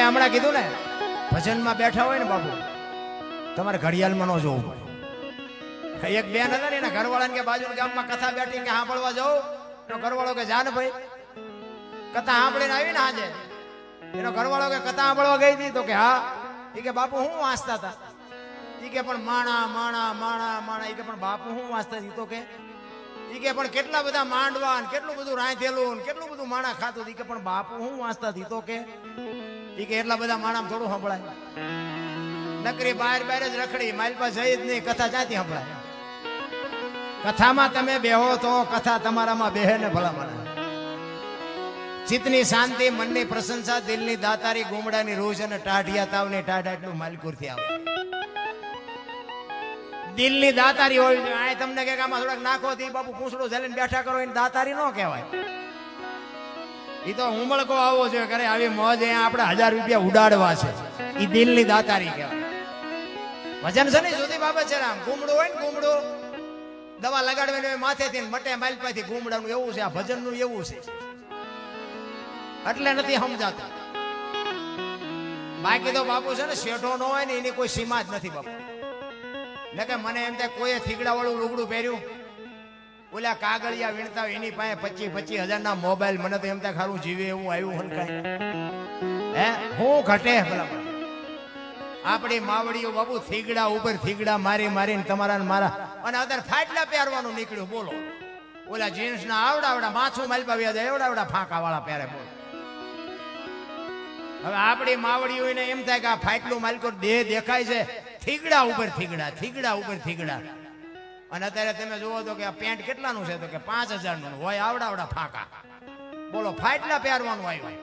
મેં હમણાં કીધું ને, ભજનમાં બેઠા હોય ને બાપુ, તમારે ઘડિયાળમાં ન જોવું પડે. એક બેન હતા ને એના ઘરવાળાને કે બાજુ ગામમાં કથા બેઠી કે સાંભળવા જવું તો ઘરવાળો કે, જાન ભાઈ, કથા સાંભળીને આવી ને આજે એનો ઘરવાળો કે, કથા સાંભળવા ગઈ હતી? તો કે, હા. એ કે, બાપુ, હું વાંચતા હતા. એ કે, પણ માણા માણા માણા માણા. એ કે, પણ બાપુ, હું વાંચતા હતી? તો કે એ કે, પણ કેટલા બધા માંડવા કેટલું બધું રાંધેલું કેટલું બધું માણા ખાતું કે, પણ બાપુ, હું વાંચતા હતી. તો કે ઈ કે એટલા બધા માણા થોડું સંભળાય. નકરી બહાર બહાર જ રખડી, મારી પાસે જઈ જ નહીં, કથા જાતી સંભળાય? કથામાં તમે બેહો તો કથા તમારામાં બેહે ને ભલા મને ચિત્તની શાંતિ, મનની પ્રશંસા, દિલની દાતારી, ગુમડાની રોજ અને ટાઢિયા તાવની ટાઢ આટલું માલકુરથી આવે. દિલની દાતારી હોય આ તમને કે આમાં થોડાક નાખો થી બાપુ પૂછડું ઝાલીને બેઠા કરો, એને દાતારી ન કહેવાય. એ તો ઉમળકો આવો છે, કરે આવી મોજ આપણે હજાર રૂપિયા ઉડાડવા છે. એ દિલની દાતારી કહેવાય. વજન છે ને જુદી બાબત છે આમ. ગુમડું હોય ને ગુમડું, દવા લગાડવાની માથેથી મટે માલપાથી ગુમડાનું એવું છે, આ ભજનનું એવું છે. એટલે નથી સમજાતા. બાકી તો બાપુ છે ને શેઠો ન હોય ને એની કોઈ સીમા જ નથી બાપુ. ને કે મને એમ થાય કોઈએ થીગડા વાળું લુગડું પહેર્યું ઓલા કાગળિયા વીણતા એની પાસે પચીસ પચીસ હજાર ના મોબાઈલ. મને તો એમ થાય ખારું જીવે એવું આવ્યું હલકાય હે? હું ઘટે? બરાબર. આપણી માવડીઓ બાબુ થીગડા ઉપર થીગડા મારી મારીને તમારા મારા અને અત્યારે ફાટલા પહેરવાનું નીકળ્યું, બોલો. ઓલા જીન્સ ના આવડા આવડા માથું માલપાવ્યા જાય, એવડા એવડા ફાંકા વાળા પહેરે, બોલો. હવે આપણી માવડીઓને એમ થાય કે આ ફાટલું માલકો દેહ દેખાય છે. થીગડા ઉપર થીગડા થીગડા ઉપર થીગડા. અને અત્યારે તમે જુઓ તો કે આ પેન્ટ કેટલાનું છે તો કે પાંચ હજારનું હોય આવડા આવડા ફાંકા. બોલો ફાટલા પહેરવાનું આવ્યું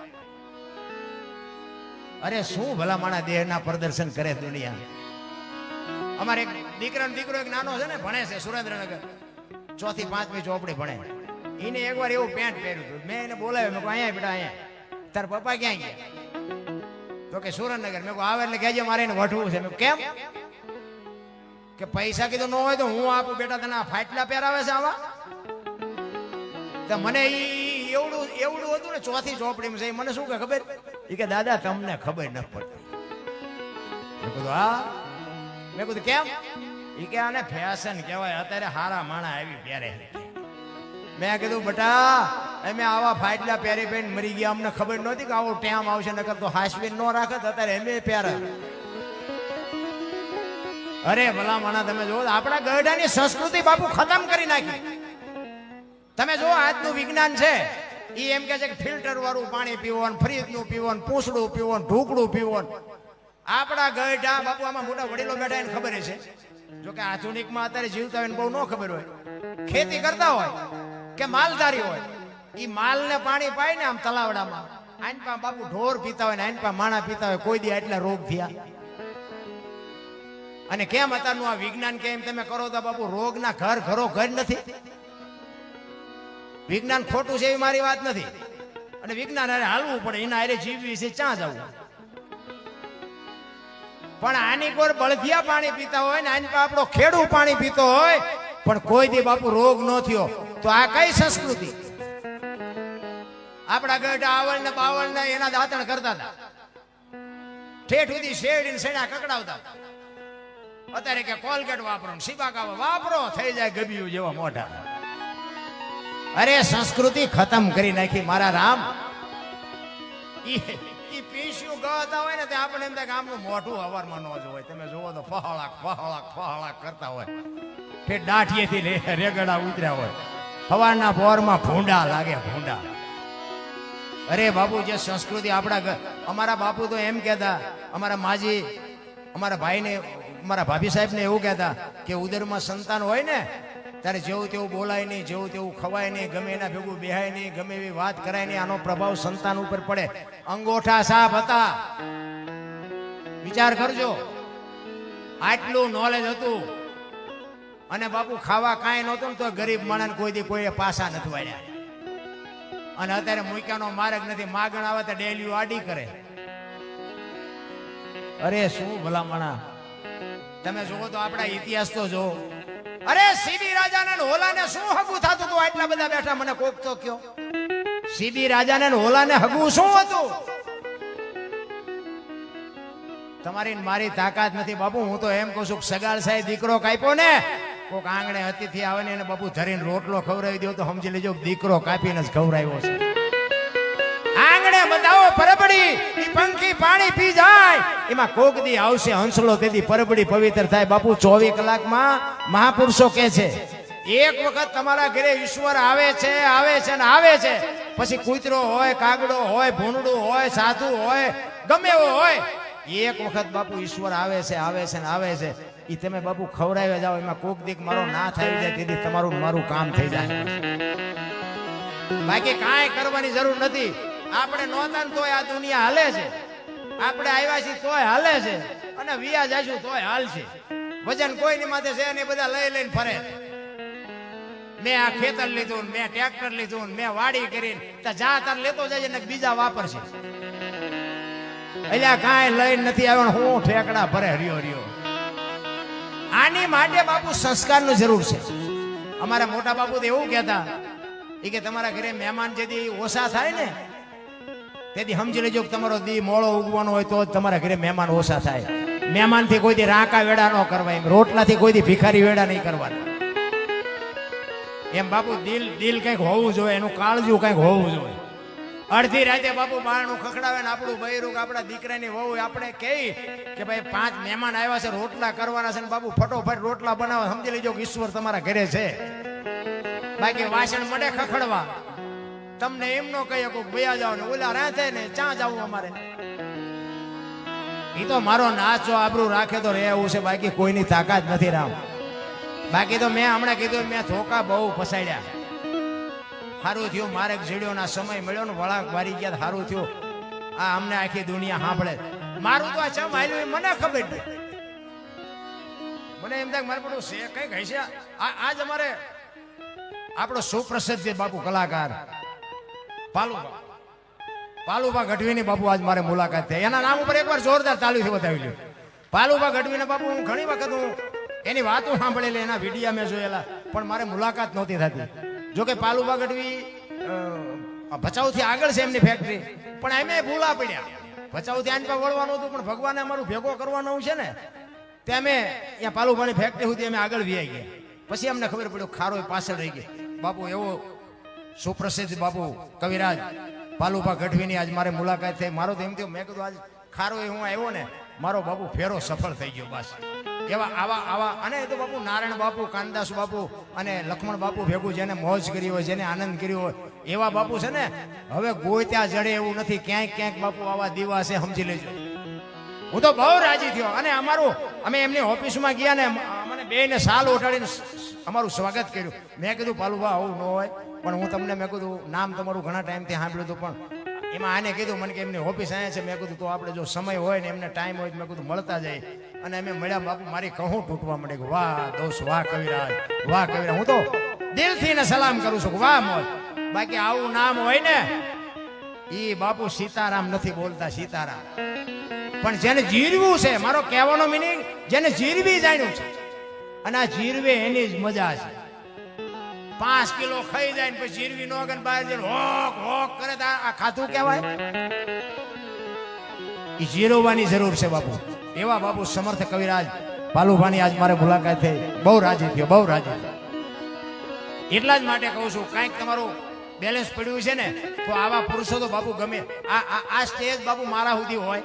અરે શું ભલા માણા દેહના પ્રદર્શન કરે દુનિયા? અમારે એક દીકરા દીકરો એક નાનો છે ને, ભણે છે સુરેન્દ્રનગર. ચોથી, પાંચમી ચોપડી ભણે. એને એકવાર એવું પેન્ટ પહેર્યું હતું. મેં એને બોલાવ્યો, મેં અહીંયા બેટા, અહીંયા. તાર પપ્પા ક્યાં ગયા? તો કે સુરેન્દ્રનગર. મેં આવે એટલે કહેજે, મારે એને વઢવું છે. મેં કેમ? કે પૈસા કીધું ન હોય તો હું આપું, બેટા તને ફાટલા પહેરાવે છે આવા? તો મને ઈ એવડું એવડું હતું ને ચોથી ચોપડીમાં છે મને શું કે ખબર? એ કે, દાદા, તમને ખબર ન પડતી મેં કીધું, હા? મેં કીધું, કેમ? એ કે, આને ફેશન કહેવાય. અત્યારે હારા માણા આવી પહેરે મેં કીધું, બટા, અમે આવા ફાટલા પહેરી પહેરીને મરી ગયા. અમને ખબર નહોતી કે આવો ટેમ આવશે, નકર તો હાસવીન ન રાખત અત્યારે અમે પહેરે અરે ભલા માણા તમે જો આપણા ગરડાની સંસ્કૃતિ બાપુ ખતમ કરી નાખી. તમે જો આજનું વિજ્ઞાન છે એ એમ કે છે કે ફિલ્ટર વાળું પાણી ફ્રીજનું પીવાનું, પૂંછડું પીવાનું, ઢોકળું પીવાનું. આપણા ગઢા બાપુ, આમાં મોટા વડીલો બેઠા એને ખબર છે જો કે આધુનિકમાં અત્યારે જીવતા હોય બહુ ન ખબર હોય. ખેતી કરતા હોય કે માલધારી હોય એ માલને પાણી પાય ને આમ તલાવડામાં. આઈન પા બાપુ ઢોર પીતા હોય ને આઈન પા માણા પીતા હોય, કોઈ દી આટલા રોગ થયા. અને કેમ અત્યારનું આ વિજ્ઞાન કેમ તમે કરો તો બાપુ, રોગના ઘર ઘરો ઘર નથી. વિજ્ઞાન ખોટું છે એવી મારી વાત નથી. અને વિજ્ઞાન અરે હાલવું પડે, એના અરે જીવવી છે, ક્યાં જવું? પણ આની કોર બળધિયા પાણી પીતા હોય ને, આની આપણો ખેડૂ પાણી પીતો હોય, પણ કોઈ દી બાપુ રોગ ન થયો, તો આ કઈ સંસ્કૃતિ? આપણા ગઢ આવળ ને બાવળ ને એના દાંતણ કરતા હતા. ઠેઠ સુધી શેડીને શેડા કકડાવતા અત્યારે કે કોલગેટ વાપરો સીબાકા વાપરો, થઈ જાય ગબિયું જેવા મોઢા અરે, સંસ્કૃતિ ખતમ કરી નાખી મારા રામ. ઈ પીસ્યું ગતા હોય ને તે આપણે એમ કે આમનું મોઢું હવારમાં ન જ હોય તમે જોવો તો ફહળાક ફહળાક ફહળાક કરતા હોય. કે દાઠીએથી રેગડા ઉતર્યા હોય. હવારના ભોરમાં ભૂંડા લાગે, ભૂંડા. અરે બાપુ, જે સંસ્કૃતિ આપણા અમારા બાપુ તો એમ કહેતા, અમારા માજી, અમારા ભાઈને અમારા ભાભી સાહેબને એવું કહેતા કે ઉદરમાં સંતાન હોય ને, ત્યારે જેવું તેવું બોલાય નહીં, જેવું તેવું ખવાય નહીં, ગમે એના ભેગું બેહાય નહીં, ગમે એવી વાત કરાય નહીં, આનો પ્રભાવ સંતાન ઉપર પડે. અંગોઠા સાફ હતા. વિચાર કરજો. આટલું નોલેજ હતું. અને બાપુ ખાવા કાંઈ નહોતું ને તો ગરીબ માણસ કોઈ દી કોઈએ પાસા નથી વાળ્યા. અને અત્યારે મૂક્યાનો માર્ગ નથી. માગણ આવે તો ડેલીઓ આડી કરે. અરે શું ભલા માણા. તમે જુઓ તો આપણા ઇતિહાસ તો જો અરે સીબી રાજાને હોલાને શું હગું થતું હતું આટલા બધા બેઠા? મને કોક તો કયો. સીબી રાજાને હોલાને હગું શું હતું? તમારી મારી તાકાત નથી બાપુ, હું તો એમ કહું છું સગાળ સાહેબ દીકરો કાપ્યો ને, કોક આંગણે અતિથિ આવે ને એને બાપુ ધરીને રોટલો ખવડાવી દો તો સમજી લેજો દીકરો કાપીને જ ખવડાવ્યો છે. આંગણે બતાવો, પરબડી, ઈ પંખી પાણી પી જાય. એમાં કોક દી આવશે હંસલો, તેથી પરબડી પવિત્ર થાય. બાપુ, ચોવીસ કલાકમાં મહાપુરુષો કે છે, એક વખત તમારા ઘરે ઈશ્વર આવે છે આવે છે ને આવે છે. પછી કૂતરો હોય, કાગડો હોય, ભૂંડું હોય, સાધુ હોય, ગમે એવો હોય, એક વખત બાપુ ઈશ્વર આવે છે આવે છે ને આવે છે. એ તમે બાપુ ખવડાવ્યા જાઓ, એમાં કોક દીક મારો ના થઈ જાય, તેથી તમારું મારું કામ થઈ જાય. બાકી કાંઈ કરવાની જરૂર નથી. આપણે નહોતા ને તોય આ દુનિયા હાલે છે. આપણે આવ્યા છીએ તોય હાલે છે. અને વિયા જાશું તોય હાલશે વજન કોઈની માથે છે ને બધા લઈ લઈને ફરે. મેં આ ખેતર લીધું મેં ટ્રેક્ટર લીધું મેં વાડી કરીને તો જા તાર લેતો જાય ને બીજા વાપરશે. એટલે કાંઈ લઈને નથી આવ્યો હું ઠેકડા ભરે હરિયો હરિયો આની માટે બાપુ સંસ્કારની જરૂર છે. અમારા મોટા બાપુ તો એવું કહેતા એ કે તમારા ઘરે મહેમાન જેથી ઓછા થાય ને તેથી સમજી લેજો કે તમારો દી મોળો ઉગવાનો હોય તો જ તમારા ઘરે મહેમાન ઓછા થાય. મહેમાનથી કોઈ દી રાંકા વેડા ન કરવા, એમ રોટલાથી કોઈ દી ભિખારી વેડા નહીં કરવાના. એમ બાપુ દિલ દિલ કંઈક હોવું જોઈએ, એનું કાળજું કંઈક હોવું જોઈએ. અડધી રાતે બાપુ બારણું ખખડાવે ને આપણું બૈરું આપણા દીકરાની વહુ આપણે કહે કે ભાઈ પાંચ મહેમાન આવ્યા છે, રોટલા કરવાના છે ને બાપુ ફટોફટ રોટલા બનાવવા સમજી લેજો કે ઈશ્વર તમારા ઘરે છે. બાકી વાસણ મળે ખખડવા. તમને એમ નો કહી શકું ભૈયા જાવ ને ઓલા રહે ને ચા જવું અમારે. એ તો મારો નાચો, આબરું રાખે તો રહેવું છે, બાકી કોઈની તાકાત નથી રામ. બાકી તો મેં હમણાં કીધું મેં ધોકા બહુ ફસાડ્યા સારું થયું મારે જીડ્યો ના સમય મળ્યો ને વળાંક વારી ગયા સારું થયું. આ અમને આખી દુનિયા સાંભળે. મારું તો આ ચમ આયલું એ મને ખબર નથી મને એમ થાય મારે બધું છે કઈ કઈ આ આજ અમારે આપણો સુપ્રસિદ્ધ બાપુ કલાકાર પાલુબા પાલુભા ગઢવીની બાપુ આજ મારે મુલાકાત થઈ. એના નામ ઉપર એકવાર જોરદાર તાળીથી બતાવી લ્યો. પાલુભા ગઢવીને બાપુ, હું ઘણી વખત હું એની વાતો સાંભળેલી, એના વિડીયા મેં જોયેલા, પણ મારે મુલાકાત નહોતી થતી. જોકે પાલુભા ગઢવી ભચાઉથી આગળ છે એમની ફેક્ટરી પણ એમે ભૂલા પડ્યા. ભચાઉ ત્યાં પર વળવાનું હતું, પણ ભગવાને અમારું ભેગો કરવાનું છે ને, તે અમે ત્યાં પાલુભાની ફેક્ટરી સુધી અમે આગળ વ્યાઈ ગયા. પછી અમને ખબર પડ્યું ખારો પાછળ રહી ગઈ. બાપુ, એવો સુપ્રસિદ્ધ બાપુ કવિરાજ પાલુભા ગઢવીની આજ મારે મુલાકાત થઈ. મારો તો એમ થયું, મેં કીધું, આજ ખારો એ હું આવ્યો ને, મારો બાપુ ફેરો સફળ થઈ ગયો બસ. એવા આવા આવા, અને એ તો બાપુ નારાયણ બાપુ કાનદાસ બાપુ અને લક્ષ્મણ બાપુ ભેગું જેને મોજ કરી હોય, જેને આનંદ કર્યો હોય, એવા બાપુ છે ને, હવે ગોત્યા જડે એવું નથી. ક્યાંક ક્યાંક બાપુ આવા દિવસે સમજી લેજો. હું તો બહુ રાજી થયો. અને અમારું, અમે એમની ઓફિસમાં ગયા ને મને બે ને સાલ સ- અમારું સ્વાગત કર્યું. મેં કીધું, પાલુભા, આવું ન હોય. પણ હું તમને, મેં કીધું, નામ તમારું ઘણા ટાઈમથી સાંભળ્યું હતું, પણ એમાં આને કીધું, મને કે એમની ઓફિસ અહીંયા છે. મેં કીધું, તો આપણે જો સમય હોય ને એમને ટાઈમ હોય તો મેં કીધું, મળતા જાય અને અમે મળ્યા, બાપુ, મારી કહું તૂટવા કે, વાહ, દોસ્ત, વાહ, કવિરાજ વાહ, કવિરાજ. હું તો દિલથી ને સલામ કરું છું વાહ મોજ બાકી આવું નામ હોય ને એ બાપુ સીતારામ નથી બોલતા, સીતારામ. પણ જેને જીરવું છે, મારો કહેવાનો મિનિંગ જેને જીરવી જાણ્યું છે અને આ જીરવે એની જ મજા છે. પાંચ કિલો ખાઈ જાય ને પછી જીરવી નો ગન બહાર જઈને હોક હોક કરે તો આ ખાતું કહેવાય? એ જીરવવાની જરૂર છે બાપુ. એવા બાપુ સમર્થ કવિરાજ પાલુભાની આજ મારે મુલાકાત થઈ. બહુ રાજી થયો, બહુ રાજી થયો. એટલા જ માટે કહું છું, કાંઈક તમારું બેલેન્સ પડ્યું છે ને, તો આવા પુરુષો તો બાપુ ગમે. આ આ આ સ્ટેજ બાપુ મારા સુધી હોય.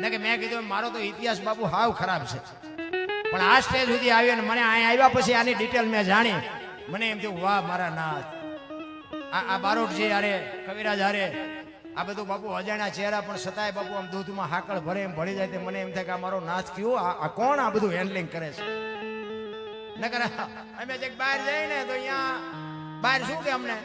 ને કે મેં કીધું, મારો તો ઇતિહાસ બાપુ હાવ ખરાબ છે. પણ આ સ્ટેજ સુધી આવ્યો ને મને અહીંયા આવ્યા પછી આની ડિટેલ મેં જાણી. મને એમ થયું, વાહ, મારા નાથ. આ આ બારોટજી હારે, કવિરાજ હારે, આ બધું બાપુ અજાણ્યા ચહેરા, પણ છતાંય બાપુ આમ દૂધમાં હાકળ ભરે એમ ભળી જાય તે મને એમ થાય કે આ મારો નાથ કયો? આ કોણ આ બધું હેન્ડલિંગ કરે છે? નકર, અમે જે બહાર જઈએ ને તો અહીંયા, બહાર શું કે અમને?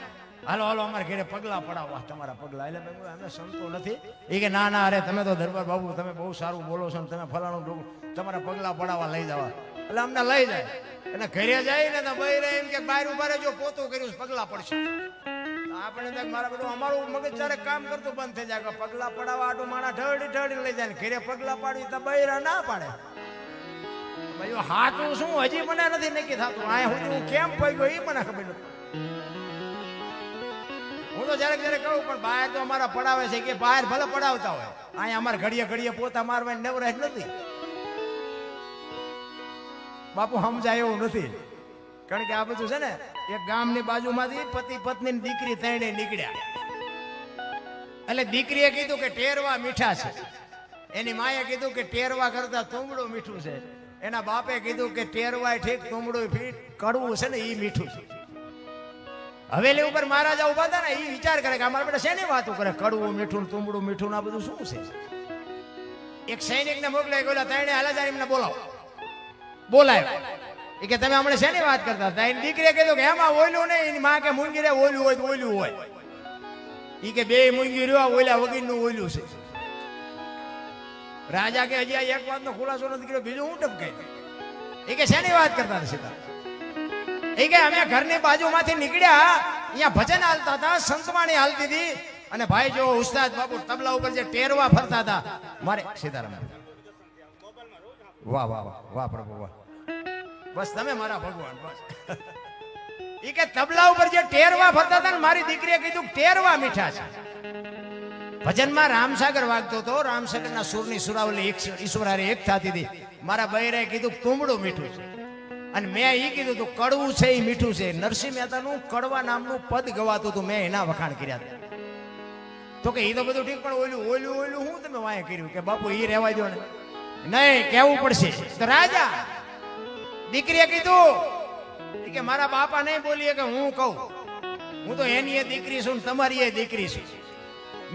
હાલો હાલો, અમારે ઘરે પગલા પડાવવા તમારા પગલા. એટલે મેં અમે સંતો નથી. એ કે, ના ના, અરે, તમે તો દરબાર બાબુ, તમે બહુ સારું બોલો છો તમે ફલાણું તમારા પગલા પડાવવા લઈ જવા. એટલે અમને લઈ જાય. અને ઘરે જાય ને તો બૈરે એમ કે, બહાર ઊભા રહેજો, પોતું કર્યું પગલા પડશે. આપણે મારા બધું અમારું મગજ જ્યારે કામ કરતું બંધ થઈ જાય પગલા પડાવવા આટું માણા ઢળી ઢળી લઈ જાય ઘરે પગલા પાડવી તો બૈરા ના પાડે. ભાઈ હાથું શું? હજી મને નથી નક્કી થતું. આ હું કેમ પડી ગયો એ મને ખબર નથી. તો જ્યારે જ્યારે કહું, પણ બહાર તો અમારા પડાવે છે કે બહાર ભલે પડાવતા હોય. અહીંયા અમારે ઘડીએ ઘડીએ પોતા મારવાની નવરાશ નથી. બાપુ સમજાય એવું નથી. કારણ કે આ બધું છે ને, એક ગામની બાજુમાંથી પતિ પત્ની દીકરી ત્રણે નીકળ્યા. એટલે દીકરીએ કીધું કે ટેરવા મીઠા છે. એની માએ કીધું કે ટેરવા કરતા તુંબડું મીઠું છે. એના બાપે કીધું કે ટેરવાય ઠીક તુંબડું ફીટ કડવું છે ને એ મીઠું છે. હવેલી ઉપર મહારાજા ઊભા હતા ને એ વિચાર કરે કે અમારા બેટા શેની વાતો કરે? કડવું, મીઠું, તુંબડું, મીઠું આ બધું શું છે? એક સૈનિકને મોકલાય ગયેલા, ત્રણે હાલા એમને બોલાવો. બોલાય. એ કે, તમે હમણાં શેની વાત કરતા હતા? એની દીકરીએ કીધું કે, એમાં ઓયલું નહીં. એની માં કે, મૂંગી રે, ઓયલું હોય તો ઓયલું હોય. ઈ કે, બે મૂંગી રહ્યો ઓયલા વગીરનું ઓયલું છે. રાજા કે, હજી આ એક વાતનો ખુલાસો નથી કર્યો, બીજું હું ટપકે એ કે, શેની વાત કરતા હતા સીધા એ કે અમે ઘરની બાજુમાંથી નીકળ્યા, અહીંયા ભજન હાલતા હતા, સંતવાણી હાલતી હતી. અને ભાઈ જો ઉસ્તાદ બાપુ તબલા ઉપર જે ટેરવા ફરતા હતા, મારે સીતારામ. વાહ વાહ વાહ વાહ પ્રભુ, વાહ. બસ તમે મારા ભગવાન, બસ. એ કે તબલા ઉપર જે ટેરવા ફરતા હતા ને મારી દીકરીએ કીધું ટેરવા મીઠા છે. ભજનમાં રામસાગર વાગતો હતો, રામસાગરના સુરની સુરાવલી ઈશ્વરારે એક થતી હતી. મારા બૈરાએ કીધું કુમડું મીઠું છે. અને મેં એ કીધું હતું કડવું છે એ મીઠું છે. નરસિંહ મહેતાનું કડવા નામનું પદ ગવાતું હતું મેં એના વખાણ કર્યા હતા. તો કે એ તો બધું ઠીક, પણ ઓલું ઓલું ઓલું હું તમે વાંય કર્યું? કે બાપુ એ રહેવા દો ને. નહીં, કેવું પડશે? તો રાજા, દીકરીએ કીધું કે મારા બાપા નહીં બોલીએ કે હું કહું. હું તો એની એ દીકરી છું ને તમારી એ દીકરી છું.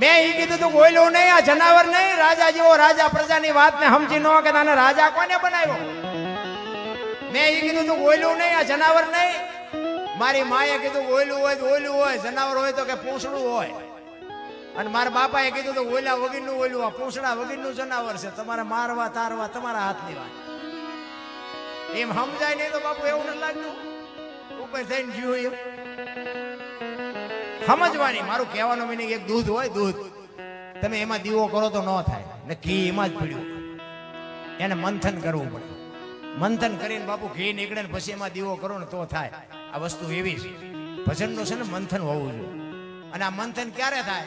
મેં એ કીધું તું ઓયલું નહીં, આ જનાવર નહીં, રાજા જેવો રાજા પ્રજાની વાતને સમજી ન કે તને રાજા કોને બનાવ્યો? મેં એ કીધું તું ઓયલું નહીં, આ જનાવર નહીં. મારી માએ કીધું ઓયલું હોય તો ઓયલું હોય, જનાવર હોય તો કે પૂંછડું હોય. અને મારા બાપાએ કીધું તો ઓયલા વગીરનું ઓયલું આ પૂંછડા વગીરનું જનાવર છે. તમારે મારવા, તારવા તમારા હાથની વાત. એમ સમજાય નહીં તો બાપુ એવું નથી લાગતું. ઉપર થઈને જીવું એમ. સમજવાની, મારું કહેવાનો મિનિંગ એક દૂધ હોય, દૂધ. તમે એમાં દીવો કરો તો ન થાય. ને ઘી એમાં જ પીડ્યું એને મંથન કરવું પડે. મંથન કરીને બાપુ ઘી નીકળે ને પછી એમાં દીવો કરો ને તો થાય. આ વસ્તુ એવી છે. ભજનનું છે ને મંથન હોવું જોઈએ. અને આ મંથન ક્યારે થાય?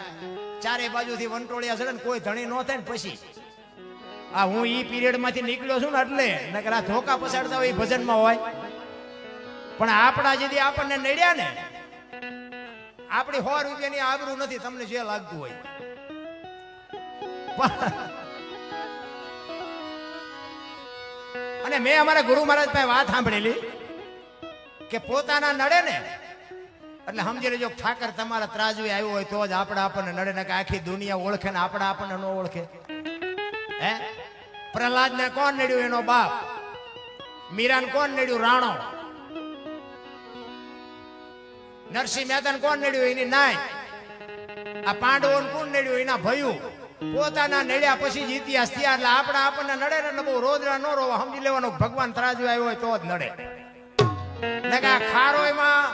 ચારે બાજુથી વંટોળિયા છે ને કોઈ ધણી ન થાય ને પછી. આ હું ઈ પીરિયડમાંથી નીકળ્યો છું ને એટલે નકર આ ધોકા પસાડતા હોય ભજનમાં હોય. પણ આપણા જેથી આપણને નડ્યા ને, આપણી સો રૂપિયાની આબરૂ નથી, તમને જે લાગતું હોય. અને મેં અમારા ગુરુ મહારાજ પાસે વાત સાંભળેલી કે પોતાના નડે ને એટલે સમજી લેજો ઠાકર તમારા ત્રાજવે આવ્યો હોય તો જ આપણે આપણને નડે ને કે આખી દુનિયા ઓળખે ને આપણે આપણને ન ઓળખે. હે? પ્રહલાદ ને કોણ નડ્યું એનો બાપ? મીરાન કોણ નડ્યું? રાણો. નરસિંહ મહેતા કોણ નડ્યું? એની નાય. આ પાંડવો કોણ નડ્યું? એના ભયું. પોતાના નડ્યા પછી જ ઇતિહાસ એટલે આપણા આપણને નડે ને બહુ રોદરા નો રોવા. સમજી લેવાનો ભગવાન ત્રાજુ આવ્યો હોય તો જ નડે. આ ખારોયમાં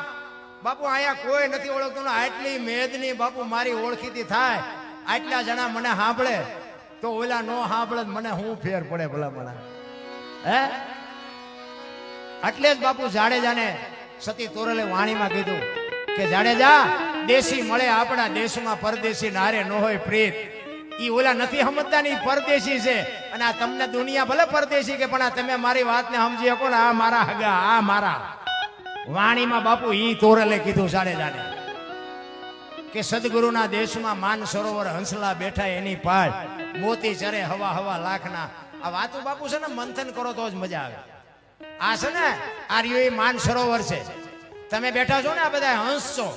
બાપુ અહીંયા કોઈ નથી ઓળખતું આટલી મેદની બાપુ મારી ઓળખીતી થાય. આટલા જણા મને સાંભળે તો ઓલા નો સાંભળે મને હું ફેર પડે ભલા મને હે? એટલે જ બાપુ જાડેજાને સતી તોરલે વાણીમાં કીધું કે જાડેજા, દેશી મળે આપણા દેશમાં પરદેશી નારે ન હોય પ્રીત. ઈ ઓલા નથી સમજતા ને પરદેશી છે. અને આ તમને દુનિયા ભલે પરદેશી કે, પણ આ તમે મારી વાતને સમજી શકો ને, આ મારા હગા, આ મારા. વાણીમાં બાપુ ઈ તોરલે કીધું જાડેજાને કે સદગુરુના દેશમાં માન સરોવર હંસલા બેઠા એની પાળ મોતી ચરે હવા હવા લાખના. આ વાતો બાપુ છે ને, મંથન કરો તો જ મજા આવે. આ છે ને, આ રહ્યું એ માન સરોવર છે. તમે બેઠા છો ને આ બધા હંસ છો.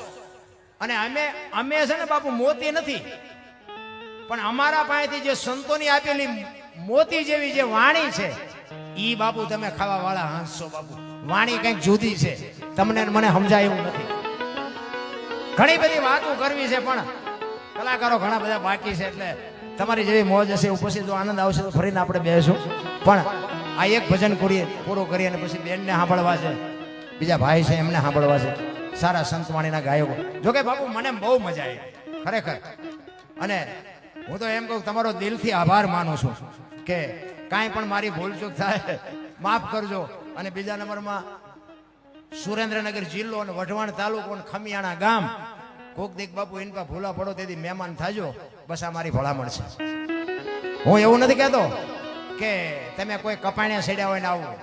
અને અમે અમે છે ને બાપુ મોતી નથી. પણ અમારા પાસેથી જે સંતોની આપેલી મોતી જેવી જે વાણી છે, ઈ બાપુ તમે ખાવા વાળા હાંસો બાપુ. વાણી કંઈક જુદી છે. તમને મને સમજાય એવું નથી. ઘણી બધી વાતો કરવી છે, પણ કલાકારો ઘણા બધા બાકી છે, એટલે તમારી જેવી મોજ હશે જો આનંદ આવશે તો ફરીને આપણે બેસું. પણ આ એક ભજન કરીએ, પૂરું કરીએ અને પછી બેનને સાંભળવા છે. બીજા ભાઈ છે, એમને સાંભળવા છે. સારા સંતવાણીના ગાયકો. જોકે બાપુ મને બહુ મજા આવી. ખરેખર. અને હું તો એમ કહું તમારો દિલથી આભાર માનું છું કે કાંઈ પણ મારી ભૂલચૂક થાય, માફ કરજો. અને બીજા નંબરમાં, સુરેન્દ્રનગર જિલ્લો અને વઢવાણ તાલુકો અને ખમિયાણા ગામ, કોક દીક બાપુ એની પાસે ભૂલા પડો તેથી મહેમાન થાજો, બસ આ મારી ભલામણ છે. હું એવું નથી કહેતો કે તમે કોઈ કપાણ્યા સેડ્યા હોય ને આવું.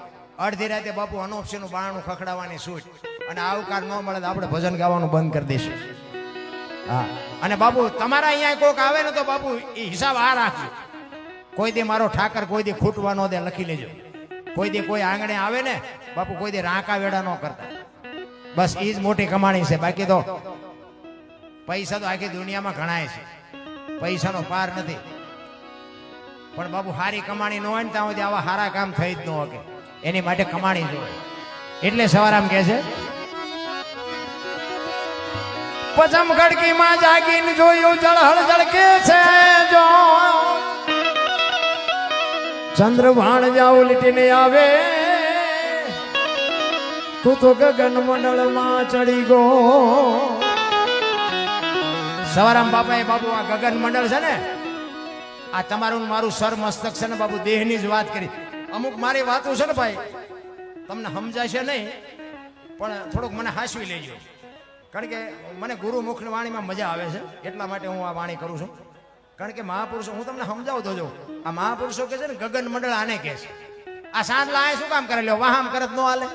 અડધી રાતે બાપુ અનોપસીનું બાણું ખખડાવવાની સૂટ અને આવકાર ન મળે તો આપણે ભજન ગાવાનું બંધ કરી દઈશું. હા. અને બાબુ તમારા અહીંયા કોક આવે ને તો બાબુ એ હિસાબ આ રાખજો. કોઈ દી મારો ઠાકર, કોઈ દી ખૂટવા ન દે, લખી લેજો. કોઈ દી કોઈ આંગણે આવે ને, બાપુ, કોઈ દી રાંકા વેડા ન કરતા. બસ એ જ મોટી કમાણી છે. બાકી તો પૈસા તો આખી દુનિયામાં ઘણાય છે. પૈસાનો પાર નથી. પણ બાબુ સારી કમાણી ન હોય ને ત્યાં સુધી આવા સારા કામ થઈ જ ન શકે. એની માટે કમાણી જોઈએ. એટલે સવારામ કહે છે પચમ ખડકીમાં જાગીને જોયું જળહળ જળકે છે જો. ચંદ્ર ભાણ લીટીને આવે. તું તો ગગન મંડળમાં ચડી ગો. સવારામ બાપા એ બાબુ, આ ગગન મંડળ છે ને, આ તમારું મારું સર મસ્તક છે ને બાબુ, દેહની જ વાત કરી. અમુક મારી વાતો છે ને ભાઈ, તમને સમજાશે નહીં, પણ થોડુંક મને હાસવી લેજો. કારણ કે મને ગુરુમુખની વાણીમાં મજા આવે છે, એટલા માટે હું આ વાણી કરું છું. કારણ કે મહાપુરુષો, હું તમને સમજાવતો જો, આ મહાપુરુષો કે છે ને, ગગન મંડળ આને કે છે. આ સાંજલા આ શું કામ કરે? લ્યો, વાહમ કરત ન હાલે.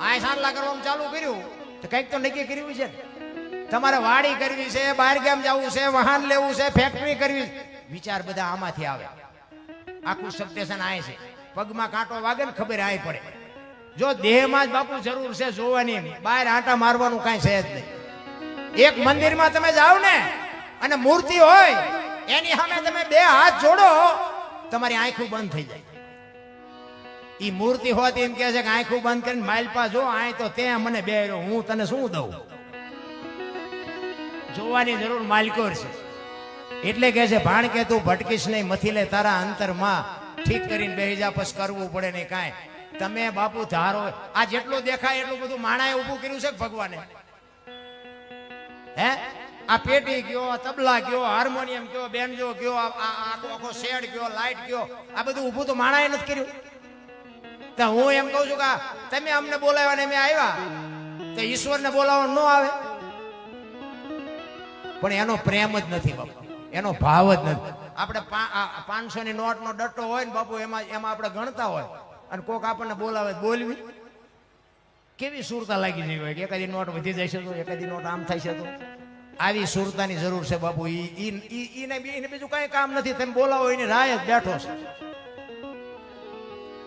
આ સાંજલા કરવાનું ચાલુ કર્યું, તો કંઈક તો નક્કી કર્યું છે તમારે વાડી કરવી છે, બહાર ગામ જવું છે, વાહન લેવું છે ફેક્ટરી કરવી છે. વિચાર બધા આમાંથી આવે. આખું સબસ્ટેશન આય છે. પગમાં કાંટો વાગે ને ખબર આય પડે. જો દેહમાં જ બાપુ જરૂર છે જોવાની બહાર આંટા મારવાનું કાંઈ છે જ નહીં. એક મંદિરમાં તમે જાઓ ને, અને મૂર્તિ હોય, એની સામે તમે બે હાથ જોડો, તમારી આંખું બંધ થઈ જાય. એ મૂર્તિ હોતી એમ કહે છે કે આંખું બંધ કરીને માલપા જો, આય તો તે મને બે હું તને શું દઉં? જોવાની જરૂર માલકોર છે. એટલે કે છે ભાણ કે તું ભટકીશ નહીં મથી લે તારા અંતરમાં ઠીક કરીને બેહી જા પછી કરવું પડે નહીં કાંઈ. તમે બાપુ ધારો આ જેટલું દેખાય એટલું બધું માણાએ ઊભું કર્યું છે ભગવાને? હે? આ પેટી ગયો તબલા ગયો, હાર્મોનિયમ કયો બેન્જો ગયો આખો આખો શેડ ગયો લાઈટ કયો આ બધું ઊભું તો માણાએ નથી કર્યું. તો હું એમ કહું છું કે તમે અમને બોલાવ્યા ને અમે આવ્યા. તો ઈશ્વરને બોલાવવા ન આવે. પણ એનો પ્રેમ જ નથી બાપુ. એનો ભાવ જ નથી. આપણે પાંચસો ની નોટ નો ડટ્ટો હોય ને બાપુ, એમાં એમાં આપણે ગણતા હોય. અને કોક આપણને બોલાવે, બોલવી. કેવી સુરતા લાગી જઈ હોય કે એકાદી નોટ વધી જાય છે તો, એકાદી નોટ આમ થાય છે તો. આવી સુરતાની જરૂર છે બાપુ. એને બીજું કઈ કામ નથી. તમે બોલાવો, એની રાહ જ બેઠો છે.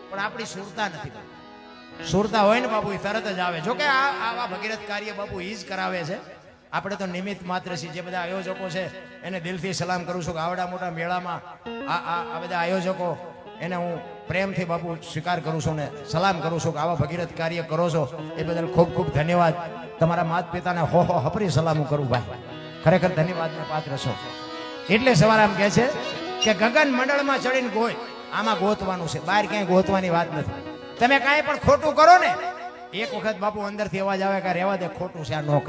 પણ આપણી સુરતા નથી સુરતા હોય ને બાપુ એ તરત જ આવે. જોકે આ, આવા ભગીરથ કાર્ય બાપુ એ જ કરાવે છે. આપણે તો નિમિત્ત માત્ર છીએ. જે બધા આયોજકો છે, એને દિલથી સલામ કરું છું કે આવડા મોટા મેળામાં આ આ બધા આયોજકો, એને હું પ્રેમથી બાપુ સ્વીકાર કરું છું ને સલામ કરું છું કે આવા ભગીરથ કાર્ય કરો છો, એ બદલ ખૂબ ખૂબ ધન્યવાદ. તમારા માતા પિતાને હો હો, હપરી સલામ કરું ભાઈ. ખરેખર ધન્યવાદને પાત્ર છો. એટલે સવારે આમ કહે છે કે ગગન મંડળમાં ચડીને ગોય. આમાં ગોતવાનું છે. બહાર ક્યાંય ગોતવાની વાત નથી. તમે કાંઈ પણ ખોટું કરો ને, એક વખત બાપુ અંદરથી અવાજ આવે કે રહેવા દે, ખોટું છે, આ ન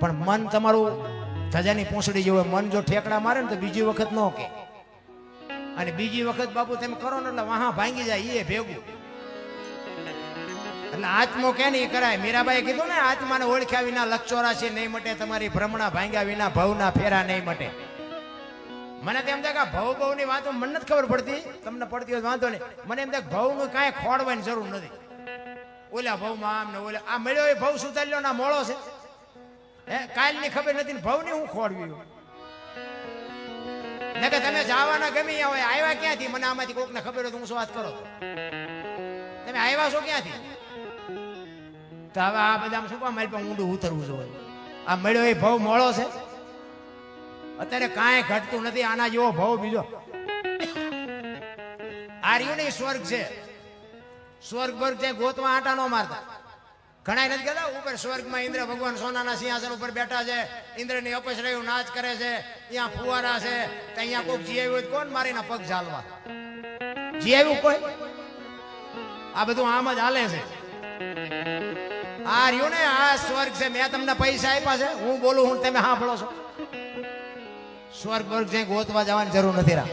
પણ મન તમારું ધજાની પૂંછડી જેવું. મન જો ઠેકડા મારે ને તો બીજી વખત ન કે અને બીજી વખત બાપુ તમે કરો ને એટલે વાહા ભાંગી જાય એ ભેગું. એટલે આત્મો કે નહીં કરાય? મીરાબાઈ કીધું ને, આત્માને ઓળખ્યા વિના લક્ષોરા છે, નહીં મટે, તમારી ભ્રમણા ભાંગ્યા વિના ભવના ફેરા નહીં મટે. મને તો એમ થાય કે ભવ ભવની વાતો મને નથી ખબર પડતી. તમને પડતી હોય વાંધો નહીં. મને એમ થાય કે ભવનું કાંઈ ખોડવાની જરૂર નથી. ઓલા ભવમાં આમ ને ઓલા આ મળ્યો એ ભવ સુધાર્યો ના મોળો છે. હે, કાલની ખબર નથી ભવ ભવની હું ખોડવી ને કે તમે જવાના ગમી હોય, આવ્યા ક્યાંથી? મને આમાંથી કોકને ખબર હોય હું શું વાત કરો. તમે આવ્યા છો ક્યાંથી? તો હવે આ બધા શું કામ મારી પાસે ઊંડું ઉતરવું જોઈએ આ મળ્યો એ ભવ મોળો છે. અત્યારે કાંઈ ઘટતું નથી, આના જેવો ભાવ બીજો. આ રહ્યું સ્વર્ગ છે. સ્વર્ગ વર્ગ જે ગોતવા આટા ન મારતા. ઘણા નથી કહેતા, ઉપર સ્વર્ગમાં ઇન્દ્ર ભગવાન સોનાના સિંહાસન ઉપર બેઠા છે, ઇન્દ્રની અપસ રહ્યું, નાચ કરે છે, ત્યાં ફુવારા છે ત્યાં કોઈક જી હોય કોણ મારીના પગ ઝાલવા? જીવ્યું કોઈ? આ બધું આમ જ હાલે છે. આ રહ્યું ને, આ સ્વર્ગ છે, મેં તમને પૈસા આપ્યા છે, હું બોલું, હું તમે સાંભળો છો. સ્વર્ગ વર્ગ છે ગોતવા જવાની જરૂર નથી રા.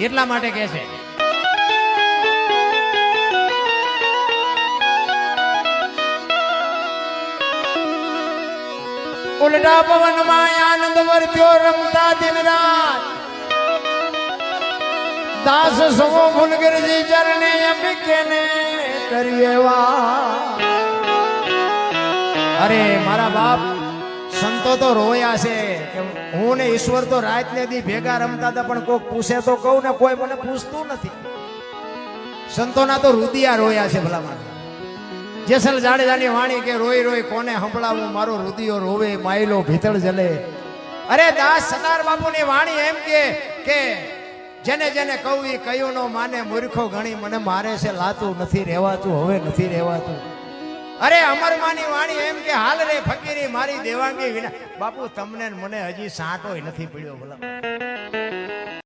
એટલા માટે કહે છે ઉલટા પવનમાં આનંદ વર્ત્યો રમતા દિન રાત. દાસ સમો ફૂલગીરજી ચરણે અંબિકે ને કરીએ વા અરે, મારા બાપ, સંતો તો રોયા છે કે હું ને ઈશ્વર તો રાત ને દી ભેગા રમતા હતા, પણ કોઈ પૂછે તો કહું ને, કોઈ મને પૂછતું નથી. સંતોના તો રુદિયા રોયા છે ભલા માટે જેસલ જાડેજાની વાણી કે રોઈ રોઈ કોને સંભળાવું, મારો રુદિયો રોવે, માયલો ભીતળ જલે. અરે દાસ સનાર બાપુની વાણી એમ કે કે જેને જેને કહું એ કયું નો માને, મૂર્ખો ગણી મને મારે છે, લાતું નથી રહેવાતું, હવે નથી રહેવાતું. અરે અમરમાની વાણી એમ કે, હાલ રે ફકીરી, મારી દેવાંગી વિના. બાપુ, તમને મને હજી સાંટોય નથી પડ્યો ભલા.